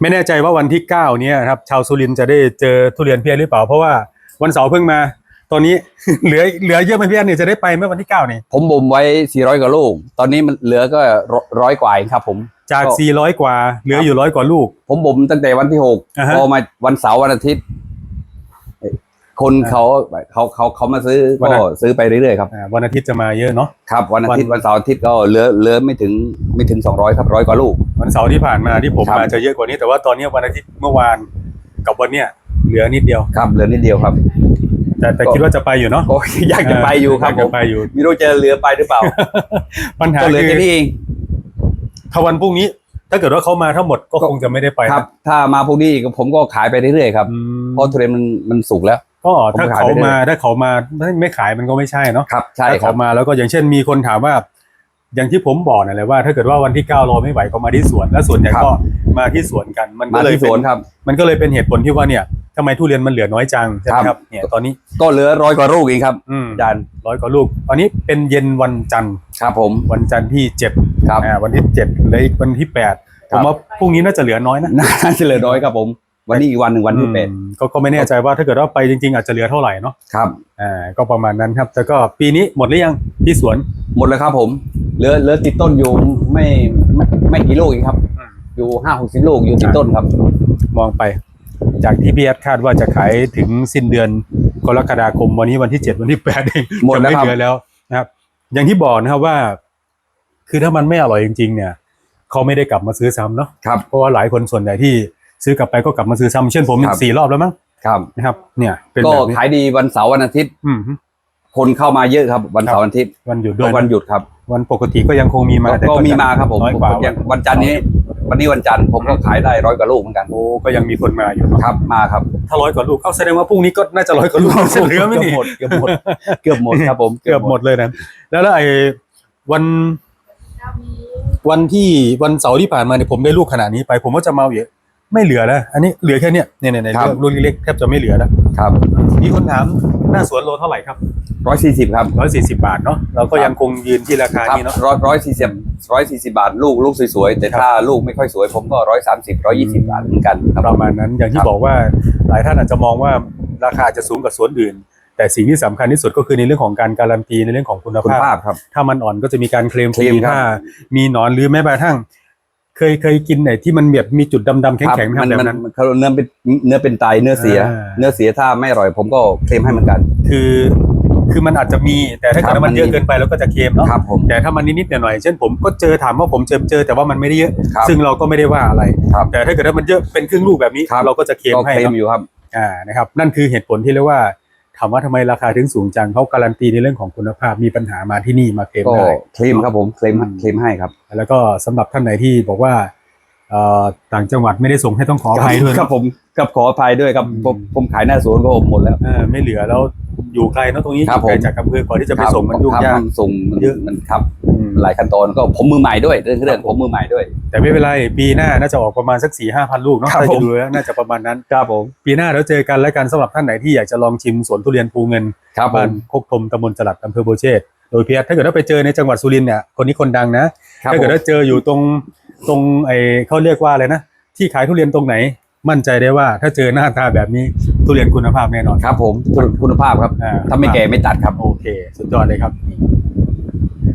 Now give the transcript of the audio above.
ไม่แน่ใจว่าวันที่เก้าเนี้ยครับ ชาวสุรินทร์จะได้เจอทุเรียนเพียรหรือเปล่า เพราะว่าวันเสาร์เพิ่งมา ตอนนี้ เหลือเหลือเยอะไหมพี่แอนเนี่ยจะได้ไปเมื่อวันที่เก้านี่ผมบ่มไว้400กว่าลูก ตอนนี้มันเหลือก็ร้อยกว่าเองครับ ผมจากก็400กว่า เหลืออยู่ร้อยกว่าลูก ผมบ่มตั้งแต่วันที่หกอ่าฮะพอมาวันเสาร์วันอาทิตย์ คนเขาเขาเขาเขามาซื้อวันก็อาซื้อไปเรื่อยๆครับอ่าวันอาทิตย์จะมาเยอะเนาะ ครับวันอาทิตย์วัน วันเสาร์อาทิตย์ก็เหลือเหลือไม่ถึงไม่ถึง 200 ครับร้อยกว่าลูก วันเสาร์ที่ผ่านมาที่ผมครับ มาจะเยอะกว่านี้แต่ว่าตอนนี้วันอาทิตย์เมื่อวานกับวันเนี้ยเหลือนิดเดียว ครับเหลือนิดเดียวครับ แต่แต่ก็ คิดว่าจะไปอยู่เนาะโอ้ยอยากจะไปอยู่ครับากผจะมไปอยู่ ไม่รู้จะเหลือไปหรือเปล่าปัญหาก็เหลือคืแค่อนี้เอง ถ้าวันพรุ่งนี้ ถ้าเกิดว่าเขามาทั้งหมดก็คงจะไม่ได้ไปครับ ถ้ามาพวกนี้อีกผมก็ขายไปเรื่อยๆครับอืมเพราะทุเรียนมันมันสุกแล้ว ก็ถ้าผมขายเขาไปเรื่อยมาถ้าเขามาไม่ไม่ขายมันก็ไม่ใช่เนาะครับใช่ถ้าครัเขาบมาแล้วก็อย่างเช่นมีคนถามว่า อย่างที่ผมบอกนั่นแหละว่าถ้าเกิดว่าวันที่เก้ารอไม่ไหวก็มาที่สวน แล้วส่วนใหญ่ครับก็มาที่สวนกัน มันก็มาเลยที่สวนเป็นครับมันก็เลยเป็นเหตุผลที่ว่าเนี่ยทำไมทุเรียนมันเหลือน้อยจังใช่ไหมคครัรับบเนี่ยตอนนี้ก็เหลือร้อยกว่าลูกเองครับอืมอาจารย์ร้อยกว่าลูก ตอนนี้เป็นเย็นวันจันทร์ครับผมวันจันทร์ที่เจ็ดครับอ่าวันที่เจ็ดเหลยอีกวันที่แปดคผรับมว่าพรุ่งนี้น่าจะเหลือน้อยนะน่าจะเหลือน้อยครับผม วันนี้อีกวันหนึ่งวันที่แปดอืมก็ก็ไม่แน่ใจว่าถ้าเกิดว่าไปจริงๆ อาจจะเหลือเท่าไหร่เนาะครับอ่าก็ประมาณนั้นครับแต่ก็ปีนี้หมดหรือยังที่สวนหมดแล้วครับ ผมเหลือเหลือติดต้นอยู่ไม่ไม่ไม่กี่ลูกเองครับอืมอยู่ห้าหกสิบลูกอยู่ติดต้นครับ มองไป จากที่พีเอสคาดว่าจะขายถึงสิ้นเดือนกรกฎาคมวันนี้วันที่เจ็ดวันที่แปดเองหมดแล้วจะครับไเหลือแล้วนะครับ อย่างที่บอกนะครับว่า คือถ้ามันไม่อร่อยจริง ๆ เนี่ยเขาไม่ได้กลับมาซื้อซ้ำเนาะครับเพราะว่าหลายคนส่วนใหญ่ที่ ซื้อกลับไปก็กลับมาซื้อซ้ำเช่นผมเนี่ยครับสี่รอบแล้วมั้งครับ นะครับ เนี่ยเป็นก็แบบนี้ขายดีวันเสาร์วันอาทิตย์ อืม คนเข้ามาเยอะครับ วันเสาร์วันอาทิตย์วันหยุดด้ก็วยนะวันหยุดครับ วันปกติก็ยังคงมีมาแต่ก็มีมาครับผมน้อยกว่าอย่างวันจันทร์นี้ วันนี้วันจันทร์ผมก็ขายได้ร้อยกว่าลูกเหมือนกันโอ้ก็ยังมีคนมาอยู่เนอะครับมาครับถ้าร้อยกว่าลูกเอาแสดงว่าพรุ่งนี้ก็น่าจะร้อยกว่าลูกจะเหลือไหมเกือบนี่หมดเกือบหมดเกือบหมดครับผมเกือบหมดเลยนะแล้วแล้วไอ้วันวันที่วันเสาร์ที่ผ่านมาเนี่ยผมได้ลูกขนาดนี้ไป ผมก็จะเมาเยอะ ไม่เหลือแล้ว อันนี้เหลือแค่เนี้ยเนี่ยเนี่ยเนี่ยลูกเล็กๆแทบจะไม่เหลือแล้วครับมีคนถามหน้าสวนโลเท่าไหร่ครับร้อยสี่สิบครับ ร้อยสี่สิบาทเนาะเราก็ยังคงยืนที่ราคาครับนี้เนาะ ร้อยร้อยสี่สิบร้อยสี่สิบาท ลูกลูกสวยๆแต่ครับ ถ้าลูกไม่ค่อยสวยผมก็ร้อยสามสิบร้อยยี่สิบาทเหมือนกันครับ ประมาณนั้นอย่างที่ครับบอกว่าหลายท่านอาจจะมองว่าราคาจะสูงกว่าสวนอื่น แต่สิ่งที่สำคัญที่สุดก็คือในเรื่องของการการันตีในเรื่องของคุณคุณภาพ ภาพครับ ถ้ามันอ่อนก็จะมีการเคลมฟเคลรีมครับถ้ามีหนอนหรือแม้กระทั่ง เคยเคยกินไหนที่มันแบบมีจุดดำๆแข็งๆไหมคมัรับนแบบมันนั้น มันเขาเนื้อเป็นเนื้อเป็นไตเนื้อเสีย อ่า เนื้อเสียถ้าไม่อร่อยผมก็เคลมให้เหมือนกัน คือคือมันอาจจะมีแต่ถ้าเกิดครับว่ามันเยอะมันมี เกินไปเราก็จะเคลมเนาะครับผม แต่ถ้ามันนิดๆหน่อยๆเช่นผมก็เจอถามว่าผมเจอเจอ แต่ว่ามันไม่ได้เยอะ ครับซึ่งเราก็ไม่ได้ว่าอะไร ครับแต่ถ้าเกิดว่ามันเยอะเป็นครึ่งลูกแบบนี้ ครับ เราก็จะเคลมก็ให้เคลมเนาะอยู่ครับ อ่านะครับ นั่นคือเหตุผลที่เรียกว่า ถามว่าทำไมราคาถึงสูงจังเขาการันตีในเรื่องของคุณภาพมีปัญหามาที่นี่มาเคลมก็ได้เคลมครับผมเคลมอืมเคลมให้ครับ แล้วก็สำหรับท่านไหนที่บอกว่าเอ่อต่างจังหวัดไม่ได้ส่งให้ต้องขออภัยด้วยคนะรับผมกับขออภัยด้วยครับอืมผมผมขายหน้าสวนก็หมดแล้วเออไม่เหลือแล้วอยู่ไกลเนอะตรงนี้ครับอยู่ไกลผมจากอำเภอก่อนที่จะไปส่งมันยุ่งครับยากส่งมันเยอะมันครับอืม หลายขั้นตอนก็ผมมือใหม่ด้วยเรื่องเรื่องผมมือใหม่ด้วย แต่ไม่เป็นไรปีหน้าน่าจะออกประมาณสักสี่ห้าพันลูกเนาะครับถ้าผจะมดูแล้วน่าจะประมาณนั้นครับผมปีหน้าเดี๋ยวเจอกันแล้วกันสำหรับท่านไหนที่อยากจะลองชิมสวนทุเรียนภูเงินครับผบ้านมโคกธมตำบลจลัดอำเภอโบวเชษฐ์โดยเพียรถ้าเกิดว่าไปเจอในจังหวัดสุรินทร์เนี่ยคนนี้คนดังนะครับถ้าผเกิมดว่าเจออยู่ตรงตรงไอ้เขาเรียกว่าอะไรนะที่ขายทุเรียนตรงไหนมั่นใจได้ว่าถ้าเจอหน้าตาแบบนี้ทุเรียนคุณภาพแน่นอนครับผมคุณคุณภาพครับอ่าถ้าไม่แก่ไม่ตัดครับโอเค สุดยอดเลยครับนี่